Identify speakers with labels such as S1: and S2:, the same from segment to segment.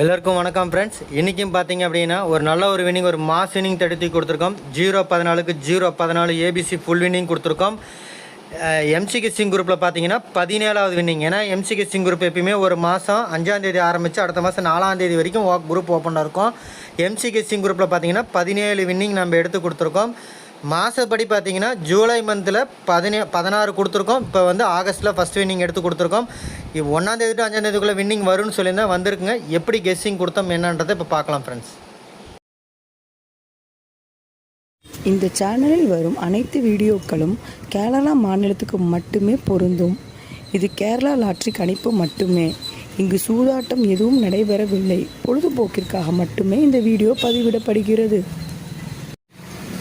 S1: எல்லாருக்கும் வணக்கம் ஃப்ரெண்ட்ஸ் இன்றைக்கும் பார்த்தீங்க அப்படின்னா ஒரு நல்ல ஒரு வின்னிங் ஒரு மாஸ் வின்னிங் தடுத்து கொடுத்துருக்கோம். ஜீரோ பதினாலுக்கு ஜீரோ பதினாலு ஏபிசி ஃபுல் வின்னிங் கொடுத்துருக்கோம். எம்சிகே சிங் குரூப்பில் பார்த்தீங்கன்னா பதினேழாவது வின்னிங் ஏன்னா எம்சிகே சிங் குரூப் எப்பயுமே ஒரு மாதம் அஞ்சாந்தேதி ஆரம்பித்து அடுத்த மாதம் நாலாந்தேதி வரைக்கும் குரூப் ஓப்பனாக இருக்கும். எம்சிகே சிங் குரூப்பில் பார்த்தீங்கன்னா பதினேழு வின்னிங் நம்ம எடுத்து கொடுத்துருக்கோம். மாதப்படி பார்த்தீங்கன்னா ஜூலை மந்தில் பதினே பதினாறு கொடுத்துருக்கோம். இப்போ வந்து ஆகஸ்ட்டில் ஃபஸ்ட் வின்னிங் எடுத்து கொடுத்துருக்கோம். ஒன்றாந்தேதி டு அஞ்சாந்தேதிக்குள்ளே வின்னிங் வரும்னு சொல்லியிருந்தா வந்திருக்குங்க. எப்படி கெஸ்ஸிங் கொடுத்தோம் என்னன்றதை இப்போ பார்க்கலாம் ஃப்ரெண்ட்ஸ்
S2: இந்த சேனலில் வரும் அனைத்து வீடியோக்களும் கேரளா மாநிலத்துக்கு மட்டுமே பொருந்தும். இது கேரளா லாட்ரி கணிப்பு மட்டுமே. இங்கு சூதாட்டம் எதுவும் நடைபெறவில்லை. பொழுதுபோக்கிற்காக மட்டுமே இந்த வீடியோ பதிவிடப்படுகிறது.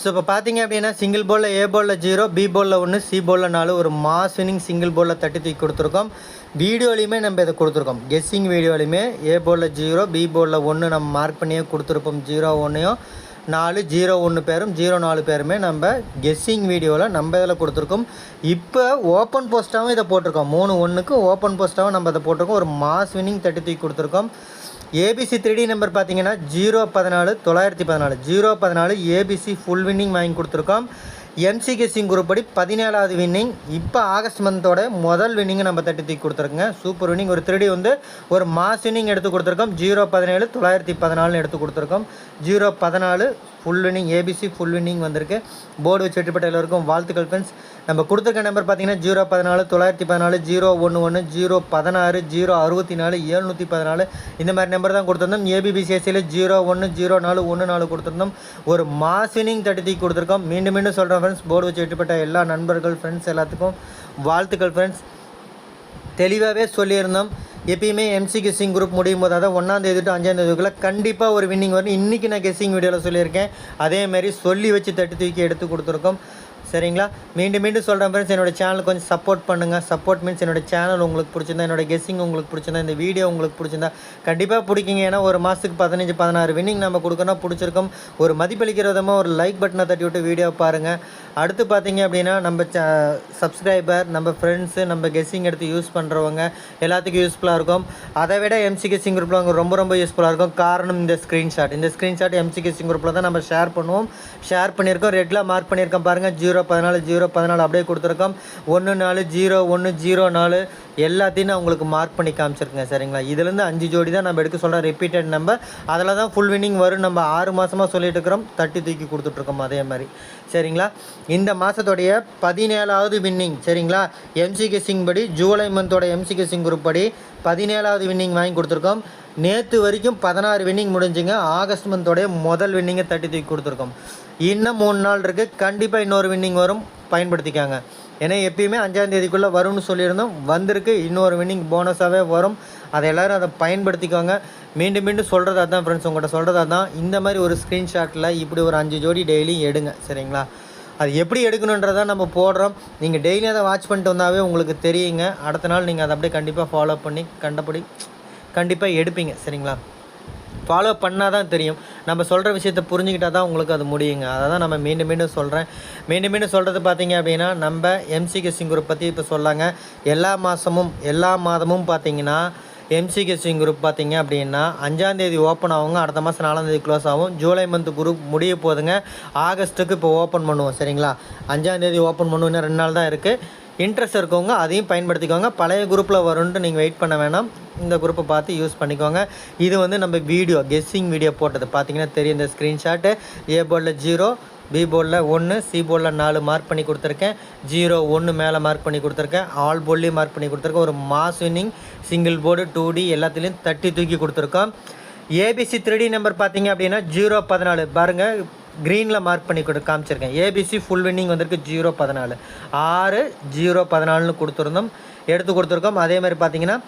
S1: So இப்போ பார்த்தீங்க அப்படின்னா சிங்கிள் போலில் ஏ போலில் ஜீரோ பி போலில் ஒன்று சி போலில் நாலு ஒரு மாஸ் வின்னிங் சிங்கிள் போலில் தட்டி தூக்கி கொடுத்துருக்கோம். வீடியோலையுமே நம்ம இதை கொடுத்துருக்கோம். கெஸ்ஸிங் வீடியோலையுமே ஏ போலில் ஜீரோ பி போலில் ஒன்று நம்ம மார்க் பண்ணியே கொடுத்துருப்போம். ஜீரோ ஒன்றையும் நாலு ஜீரோ ஒன்று பேரும் ஜீரோ நாலு பேருமே நம்ம கெஸ்ஸிங் வீடியோவில் நம்ம இதில் கொடுத்துருக்கோம். இப்போ ஓப்பன் போஸ்ட்டாகவும் இதை போட்டிருக்கோம். மூணு ஒன்றுக்கு ஓப்பன் போஸ்ட்டாகவும் நம்ம இதை போட்டிருக்கோம். ஒரு மாஸ் வின்னிங் தட்டி தூக்கி கொடுத்துருக்கோம். ஏபிசி த்ரீ நம்பர் பார்த்தீங்கன்னா ஜீரோ பதினாலு தொள்ளாயிரத்தி பதினாலு. ஜீரோ பதினாலு ஏபிசி ஃபுல் வின்னிங் வாங்கி கொடுத்துருக்கோம். எம்சிகே சிங் குரூப் படி பதினேழாவது வின்னிங் இப்போ ஆகஸ்ட் மந்தோட முதல் வின்னிங்கை நம்ம தட்டி தூக்கி கொடுத்துருக்கோங்க. சூப்பர் வின்னிங் ஒரு த்ரீ வந்து ஒரு மாஸ் வின்னிங் எடுத்து கொடுத்துருக்கோம். ஜீரோ பதினேழு தொள்ளாயிரத்தி பதினாலுன்னு எடுத்து கொடுத்துருக்கோம். ஜீரோ பதினாலு full winning ABC full winning வந்திருக்கு. போர்டு வச்சு வெற்றிப்பட்ட எல்லோருக்கும் வாழ்த்துக்கள் ஃப்ரெண்ட்ஸ் நம்ம கொடுத்துருக்க நம்பர் பார்த்தீங்கன்னா ஜீரோ பதினாலு தொள்ளாயிரத்தி பதினாலு ஜீரோ ஒன்று ஒன்று ஜீரோ பதினாறு ஜீரோ அறுபத்தி நாலு ஏழ்நூற்றி பதினாலு. இந்த மாதிரி நம்பர் தான் கொடுத்துருந்தோம். ஏபிபிசிஎஸ்சியில் ஜீரோ ஒன்று ஜீரோ நாலு ஒன்று நாலு கொடுத்துருந்தோம். ஒரு மாஸ் வின்னிங் தட்டி தூக்கி கொடுத்துருக்கோம். மீண்டும் மீண்டும் சொல்கிறோம் ஃப்ரெண்ட்ஸ் போர்டு வச்சு வெற்றிப்பட்ட எல்லா நண்பர்கள் ஃப்ரெண்ட்ஸ் எல்லாத்துக்கும் வாழ்த்துக்கள் ஃப்ரெண்ட்ஸ் தெளிவாகவே சொல்லியிருந்தோம். எப்பயுமே எம்சி கெஸ்ஸிங் குரூப் முடியும் போது அதாவது ஒன்றாந்தேதி டு அஞ்சாந்தேதிக்குள்ளே கண்டிப்பாக ஒரு வின்னிங் வரும். இன்றைக்கி நான் கெஸ்ஸிங் வீடியோவில் சொல்லியிருக்கேன். அதேமாரி சொல்லி வச்சு தட்டி தூக்கி எடுத்து கொடுத்துருக்கோம். சரிங்களா? மீண்டும் மீண்டும் சொல்கிறேன் ஃப்ரெண்ட்ஸ் என்னோட சேனல் கொஞ்சம் சப்போர்ட் பண்ணுங்கள் சப்போர்ட் மீன்ஸ் என்னோட சேனல் உங்களுக்கு பிடிச்சிருந்தா என்னோட கெஸ்ஸிங் உங்களுக்கு பிடிச்சிருந்தா இந்த வீடியோ உங்களுக்கு பிடிச்சிருந்தா கண்டிப்பாக பிடிக்குங்க. ஏன்னா ஒரு மாதத்துக்கு பதினஞ்சு பதினாறு வின்னிங் நம்ம கொடுக்கணும் பிடிச்சிருக்கோம். ஒரு மதிப்பளிக்கிற விதமாக ஒரு லைக் பட்டனை தட்டி விட்டு வீடியோ பாருங்கள் அடுத்து பார்த்தீங்க அப்படின்னா நம்ம சப்ஸ்கிரைபர் நம்ம ஃப்ரெண்ட்ஸு நம்ம கெஸ்ஸிங் எடுத்து யூஸ் பண்ணுறவங்க எல்லாத்துக்கும் யூஸ்ஃபுல்லாக இருக்கும். அதை விட எம்சி கெஸ்ஸிங் குரூப்பில் அவங்க ரொம்ப ரொம்ப யூஸ்ஃபுல்லாக இருக்கும். காரணம் இந்த ஸ்க்ரீன்ஷாட் இந்த ஸ்க்ரீன்ஷாட் எம்சி கெஸ்ஸிங் குரூப்பில் தான் நம்ம ஷேர் பண்ணுவோம். ஷேர் பண்ணியிருக்கோம். ரெட்டில் மார்க் பண்ணியிருக்கோம் பாருங்கள் ஜீரோ ஜீரோ பதினாலு ஜீரோ பதினாலு அப்படியே கொடுத்துருக்கோம். ஒன்று நாலு ஜீரோ ஒன்று ஜீரோ நாலு. எல்லாத்தையும் நான் உங்களுக்கு மார்க் பண்ணி காமிச்சிருக்கேன் சரிங்களா? இதுலேருந்து அஞ்சு ஜோடி தான் நம்ம எடுக்க சொல்கிறோம் ரிப்பீட்டட் நம்பர் அதில் தான் ஃபுல் வின்னிங் வரும். நம்ம ஆறு மாதமாக சொல்லிட்டு இருக்கிறோம். தட்டி தூக்கி கொடுத்துட்ருக்கோம் அதே மாதிரி. சரிங்களா? இந்த மாதத்துடைய பதினேழாவது வின்னிங் சரிங்களா? எம்சிகே சிங் படி ஜூலை மந்தோட எம்சிகே சிங் குரூப் படி பதினேழாவது வின்னிங் வாங்கி கொடுத்துருக்கோம். நேற்று வரைக்கும் பதினாறு வின்னிங் முடிஞ்சுங்க. ஆகஸ்ட் மந்தோடைய முதல் வின்னிங்கை தட்டி தூக்கி கொடுத்துருக்கோம். இன்னும் மூணு நாள் இருக்குது கண்டிப்பாக இன்னொரு வின்னிங் வரும். பயன்படுத்திக்காங்க. ஏன்னா எப்பயுமே அஞ்சாம் தேதிக்குள்ளே வரும்னு சொல்லியிருந்தோம். வந்திருக்கு. இன்னொரு வின்னிங் போனஸாகவே வரும். அதை எல்லோரும் அதை பயன்படுத்திக்கோங்க. மீண்டும் மீண்டும் சொல்கிறதா தான் ஃப்ரெண்ட்ஸ் உங்கள்கிட்ட சொல்கிறதா தான் இந்த மாதிரி ஒரு ஸ்க்ரீன்ஷாட்டில் இப்படி ஒரு அஞ்சு ஜோடி டெய்லியும் எடுங்க. சரிங்களா? அது எப்படி எடுக்கணுன்றதை நம்ம போடுறோம். நீங்கள் டெய்லியும் அதை வாட்ச் பண்ணிட்டு வந்தாவே உங்களுக்கு தெரியுங்க. அடுத்த நாள் நீங்கள் அதை அப்படியே கண்டிப்பாக ஃபாலோ பண்ணி கண்டபடி கண்டிப்பாக எடுப்பீங்க சரிங்களா? ஃபாலோ பண்ணால் தான் தெரியும். நம்ம சொல்கிற விஷயத்த புரிஞ்சுக்கிட்டால் தான் உங்களுக்கு அது முடியுங்க. அதை தான் நம்ம மீண்டும் மீண்டும் சொல்கிறேன் மீண்டும் மீண்டும் சொல்கிறது பார்த்தீங்க அப்படின்னா நம்ம எம்சிகேசிங் குரூப் பற்றி இப்போ சொல்லாங்க. எல்லா மாதமும் எல்லா மாதமும் பார்த்தீங்கன்னா எம்சிகேசிங் குரூப் பார்த்தீங்க அப்படின்னா அஞ்சாந்தேதி ஓப்பன் ஆகுங்க. அடுத்த மாதம் நாலாந்தேதி க்ளோஸ் ஆகும். ஜூலை மந்த் குரூப் முடிய போதுங்க. ஆகஸ்ட்டுக்கு இப்போ ஓப்பன் பண்ணுவோம் சரிங்களா? அஞ்சாந்தேதி ஓப்பன் பண்ணுவோம். இன்னும் ரெண்டு நாள் தான் இருக்குது இன்ட்ரெஸ்ட் இருக்கவங்க அதையும் பயன்படுத்திக்கோங்க. பழைய குரூப்பில் வரும்ன்ட்டு நீங்கள் வெயிட் பண்ண வேணாம். இந்த குரூப்பை பார்த்து யூஸ் பண்ணிக்கோங்க. இது வந்து நம்ம வீடியோ கெஸ்ஸிங் வீடியோ போட்டது. பார்த்தீங்கன்னா தெரியும் இந்த ஸ்க்ரீன்ஷாட்டு ஏ போர்டில் ஜீரோ பி போர்டில் ஒன்று சி போர்டில் நாலு மார்க் பண்ணி கொடுத்துருக்கேன். ஜீரோ ஒன்று மேலே மார்க் பண்ணி கொடுத்துருக்கேன். ஆல் போர்ட்லேயும் மார்க் பண்ணி கொடுத்துருக்கேன். ஒரு mass winning single board two D எல்லாத்துலேயும் தட்டி தூக்கி கொடுத்துருக்கோம். ஏபிசி த்ரீ நம்பர் பார்த்தீங்க அப்படின்னா ஜீரோ பதினாலு. பாருங்கள் க்ரீனில் மார்க் பண்ணி கொடு காமிச்சிருக்கேன். ஏபிசி ஃபுல் வின்னிங் வந்திருக்கு ஜீரோ பதினாலு. ஆறு ஜீரோ பதினாலுன்னு கொடுத்துருந்தோம். எடுத்து கொடுத்துருக்கோம். அதே மாதிரி பார்த்தீங்கன்னா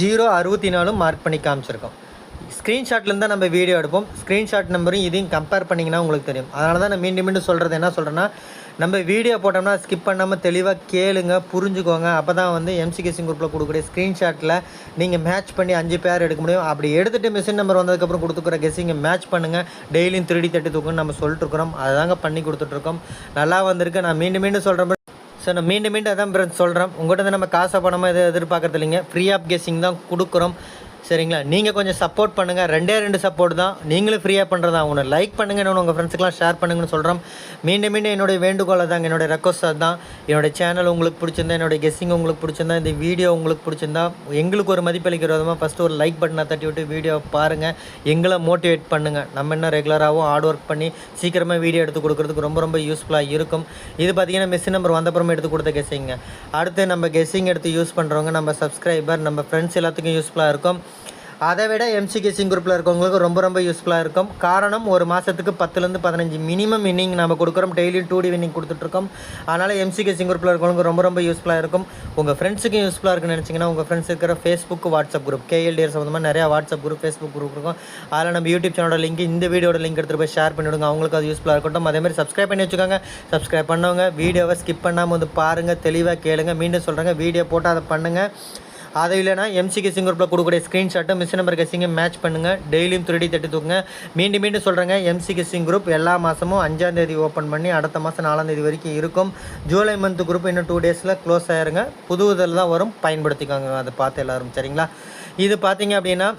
S1: ஜீரோ அறுபத்தி நாலும் மார்க் பண்ணி காமிச்சிருக்கோம். ஸ்க்ரீன்ஷாட்லேருந்து தான் நம்ம வீடியோ எடுப்போம். ஸ்க்ரீன்ஷாட் நம்பரும் இதையும் கம்பேர் பண்ணிங்கன்னா உங்களுக்கு தெரியும். அதனால தான் நான் மீண்டும் மீண்டும் சொல்கிறது என்ன சொல்கிறேன்னா நம்ம வீடியோ போட்டோம்னா ஸ்கிப் பண்ணாமல் தெளிவாக கேளுங்க புரிஞ்சுக்கோங்க. அப்போ தான் வந்து எம்சி கேசிங் குரூப்பில் கொடுக்கக்கூடிய ஸ்க்ரீன்ஷாட்டில் நீங்கள் மேட்ச் பண்ணி அஞ்சு பேர் எடுக்க முடியும். அப்படி எடுத்துகிட்டு மிஷின் நம்பர் வந்ததுக்கப்புறம் கொடுத்துக்கிற கெஸ்ஸிங்கை மேட்ச் பண்ணுங்கள் டெய்லியும் திருடி தட்டி தூக்குன்னு நம்ம சொல்லிட்டு இருக்கிறோம் அதை தாங்க பண்ணி கொடுத்துட்ருக்கோம் நல்லா வந்திருக்கு. நான் மீண்டும் மீண்டும் சொல்கிறேன் சார் நான் மீண்டும் மீண்டும் அதான் பிரதர் சொல்கிறேன் உங்கள்கிட்ட நம்ம காசை பணமாக எதுவும் எதிர்பார்க்குறது இல்லைங்க. ஃப்ரீ ஆஃப் கெஸ்ஸிங் தான் கொடுக்குறோம். சரிங்களா? நீங்கள் கொஞ்சம் சப்போர்ட் பண்ணுங்கள் ரெண்டே ரெண்டு சப்போர்ட் தான். நீங்களும் ஃப்ரீயாக பண்ணுறதா ஒன்று லைக் பண்ணுங்கள் இன்னொன்று உங்கள் ஃப்ரெண்ட்ஸுக்கெலாம் ஷேர் பண்ணுங்கன்னு சொல்கிறோம் மீண்டும் மீண்டும் என்னுடைய வேண்டுகோளை தாங்க என்னுடைய ரெக்வஸ்ட் அதுதான். என்னுடைய சேனல் உங்களுக்கு பிடிச்சிருந்தா என்னுடைய கெஸ்ஸிங் உங்களுக்கு பிடிச்சிருந்தா இந்த வீடியோ உங்களுக்கு பிடிச்சிருந்தா எங்களுக்கு ஒரு மதிப்பளிக்கிற விதமாக ஃபஸ்ட்டு ஒரு லைக் பட்டனை தட்டி விட்டு வீடியோ பாருங்கள் எங்களை மோட்டிவேட் பண்ணுங்கள் நம்ம என்ன ரெகுலராகவும் ஹார்ட் ஒர்க் பண்ணி சீக்கிரமாக வீடியோ எடுத்து கொடுக்குறதுக்கு ரொம்ப ரொம்ப யூஸ்ஃபுல்லாக இருக்கும். இது பார்த்தீங்கன்னா மிஸ் நம்பர் வந்தப்புறமா எடுத்து கொடுத்த கெஸ்ஸிங்க அடுத்து நம்ம கெஸ்ஸிங் எடுத்து யூஸ் பண்ணுறவங்க நம்ம சப்ஸ்கிரைபர் நம்ம ஃப்ரெண்ட்ஸ் எல்லாத்துக்கும் யூஸ்ஃபுல்லாக இருக்கும். அதை விட எம்சிகேசிங் குரூப்பில் இருக்கவங்களுக்கு ரொம்ப ரொம்ப யூஸ்ஃபுல்லாக இருக்கும். காரணம் ஒரு மாதத்துக்கு பத்துலேருந்து பதினஞ்சு மினிமம் இன்னிங் நம்ம கொடுக்குறோம். டெய்லியும் டூ டி வின்னிங் கொடுத்துட்ருக்கோம். அதனால் எம்சி குரூப்பில் இருக்கவங்களுக்கு ரொம்ப ரொம்ப யூஸ்ஃபுல்லாக இருக்கும். உங்கள் ஃப்ரெண்ட்ஸுக்கும் யூஸ்ஃபுல்லாக இருக்குன்னு நினச்சிங்கன்னா உங்கள் ஃப்ரெண்ட்ஸ் இருக்கிற ஃபேஸ்புக் வாட்ஸ்அப் குரூப் கேஎல்டிஆர் சம்மந்தமாக நிறையா வாட்ஸ்அப் குரூப் ஃபேஸ்புக் குரூப் இருக்கும். அதில் நம்ம யூடியூப் சேனலோட லிங்க் இந்த வீடியோட லிங்க் எடுத்துகிட்டு போய் ஷேர் பண்ணிவிடுங்க. அவங்களுக்கு அது யூஸ்ஃபுல்லாக இருக்கட்டும். அதே மாதிரி சப்ஸ்கிரைப் பண்ணி வச்சுக்கோங்க. சப்ஸ்கிரைப் பண்ணவங்க வீடியோவை ஸ்கிப் பண்ணாமல் வந்து பாருங்கள் தெளிவாக கேளுங்கள் மீண்டும் சொல்கிறேங்க வீடியோ போட்டு அதை பண்ணுங்கள் அதை இல்லைனா எம்சி கெஸிங் குரூப்பில் கொடுக்கக்கூடிய ஸ்க்ரீன்ஷாட்டை மிஸ் நம்பர் கெஸிங்கை மேட்ச் பண்ணுங்கள் டெய்லியும் திருடி தட்டி தூக்குங்க. மீண்டும் மீண்டும் சொல்கிறேங்க எம்சி கெஸிங் குரூப் எல்லா மாதமும் அஞ்சாந்தேதி ஓப்பன் பண்ணி அடுத்த மாதம் நாலாந்தேதி வரைக்கும் இருக்கும். ஜூலை மந்த் குரூப் இன்னும் டூ டேஸில் க்ளோஸ் ஆயிருங்க. புது இதில் தான் வரும். பயன்படுத்திக்கோங்க. அதை பார்த்து எல்லோரும் சரிங்களா? இது பார்த்தீங்க அப்படின்னா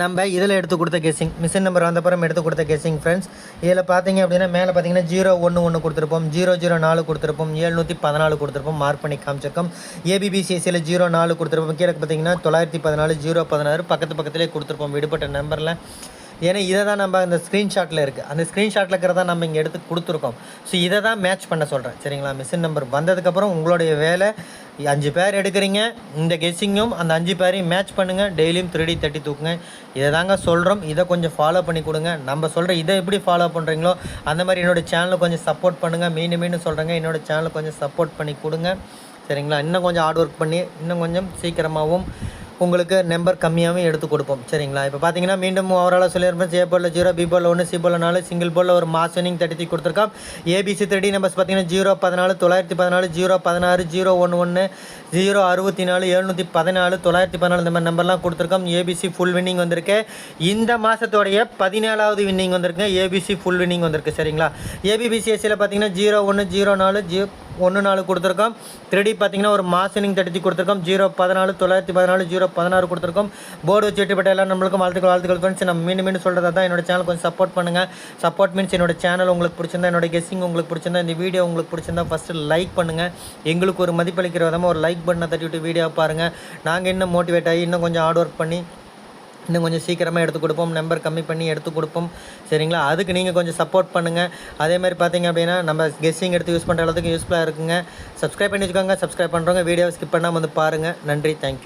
S1: நம்ம இதில் எடுத்து கொடுத்த கேசிங் மிஷின் நம்பர் வந்தப்புறம் எடுத்து கொடுத்த கேசிங் ஃப்ரெண்ட்ஸ் இதில் பார்த்தீங்க அப்படின்னா மேலே பார்த்தீங்கன்னா ஜீரோ ஒன்று ஒன்று கொடுத்துருப்போம் ஜீரோ ஜீரோ நாலு கொடுத்துருப்போம் ஏழ்நூற்றி பதினாலு கொடுத்துருப்போம் மார்க் பண்ணி காமிச்சிருக்கோம். ஏபிபிசிஎஸ்சியில் ஜீரோ நாலு கொடுத்துருப்போம். கீழே பார்த்தீங்கன்னா தொள்ளாயிரத்தி பதினாலு ஜீரோ பதினாறு பக்கத்து பக்கத்துலேயே கொடுத்துருப்போம் விடுபட்ட நம்பரில். ஏன்னா இதை தான் நம்ம அந்த ஸ்க்ரீன்ஷாட்டில் இருக்குது அந்த ஸ்க்ரீன்ஷாட்டில் இருக்கிறத நம்ம இங்கே எடுத்து கொடுத்துருக்கோம். ஸோ இதை தான் மேட்ச் பண்ண சொல்கிறேன் சரிங்களா? மிஷின் நம்பர் வந்ததுக்கப்புறம் உங்களுடைய வேலை அஞ்சு பேர் எடுக்கிறீங்க. இந்த கெஸ்ஸிங்கும் அந்த அஞ்சு பேரையும் மேட்ச் பண்ணுங்கள் டெய்லியும் திருடி தேர்ட்டி தூக்குங்க. இதை தாங்க சொல்கிறோம் இதை கொஞ்சம் ஃபாலோ பண்ணி கொடுங்க. நம்ம சொல்கிற இதை எப்படி ஃபாலோ பண்ணுறீங்களோ அந்த மாதிரி என்னோடய சேனலை கொஞ்சம் சப்போர்ட் பண்ணுங்கள் மீண்டும் மீண்டும் சொல்கிறேங்க என்னோடய சேனலை கொஞ்சம் சப்போர்ட் பண்ணி கொடுங்க. சரிங்களா? இன்னும் கொஞ்சம் ஹார்ட் ஒர்க் பண்ணி இன்னும் கொஞ்சம் சீக்கிரமாகவும் உங்களுக்கு நம்பர் கம்மியாகவும் எடுத்து கொடுப்போம். சரிங்களா? இப்போ பார்த்தீங்கன்னா மீண்டும் ஓவராலாக சொல்லியிருப்பேன் ஏ போலில் ஜீரோ பி போலில் ஒன்று சி போலில் நாலு சிங்கிள் போலில் ஒரு மாஸ் வினிங் தேர்ட்டி கொடுத்துருக்கோம் ஏபிசி த்ரீ நம்பர்ஸ் பார்த்தீங்கன்னா ஜீரோ பதினாலு தொள்ளாயிரத்தி பதினாலு ஜீரோ பதினாறு ஜீரோ ஒன்று ஒன்று ஜீரோ அறுபத்தி நாலு எழுநூற்றி பதினாலு தொள்ளாயிரத்தி பதினாலு இந்த மாதிரி நம்பர்லாம் கொடுத்துருக்கோம் ஏபிசி ஃபுல் வின்னிங் வந்திருக்கு. இந்த மாதத்தோடைய பதினேழாவது வின்னிங் வந்திருக்கு. ஏபிசி ஃபுல் வின்னிங் வந்திருக்கு. சரிங்களா? ஏபிபிசிஎஸ்சியில் பார்த்தீங்கன்னா ஜீரோ ஒன்று ஜீரோ நாலு ஜீ ஒன்று நாலு கொடுத்துருக்கோம் த்ரீடி பார்த்தீங்கன்னா ஒரு மாஸ் வினிங் தடுத்தி கொடுத்துருக்கோம் ஜீரோ பதினாலு தொள்ளாயிரத்தி பதினாலு ஜீரோ பதினாறு கொடுத்துருக்கோம். போர்டு வச்சு வெற்றிப்பட்ட எல்லாம் நம்மளுக்கும் வாழ்த்துக்கள் வாழ்த்துக்கள் ஃப்ரெண்ட்ஸ் நம்ம மீண்டும் மீண்டும் சொல்கிறதா தான் என்னோட சேனல் கொஞ்சம் சப்போர்ட் பண்ணுங்கள் சப்போர்ட் மீன்ஸ் என்னோட சேனல் உங்களுக்கு பிடிச்சிருந்தா என்னோட கெஸ்ஸிங் உங்களுக்கு பிடிச்சிருந்தா இந்த வீடியோ உங்களுக்கு பிடிச்சிருந்தா ஃபஸ்ட்டு லைக் பண்ணுங்கள் எங்களுக்கு ஒரு மதிப்பளிக்கிற விதமாக ஒரு லைக் பண்ணை தட்டி விட்டு வீடியோ பாருங்கள் நாங்கள் இன்னும் மோட்டிவேட் ஆகி இன்னும் கொஞ்சம் ஹார்ட் ஒர்க் பண்ணி இன்னும் கொஞ்சம் சீக்கிரமாக எடுத்து கொடுப்போம். நம்பர் கம்மி பண்ணி எடுத்து கொடுப்போம். சரிங்களா? அதுக்கு நீங்கள் கொஞ்சம் சப்போர்ட் பண்ணுங்கள் அதே மாதிரி பார்த்தீங்க அப்படின்னா நம்ம கெஸ்ஸிங் எடுத்து யூஸ் பண்ணுற அளவுக்கு யூஸ்ஃபுல்லாக இருக்குங்க. சப்ஸ்கிரைப் பண்ணி வச்சுக்கோங்க. சப்ஸ்கிரைப் பண்ணுறவங்க வீடியோ ஸ்கிப் பண்ணாமல் வந்து பாருங்கள் நன்றி. தேங்க்யூ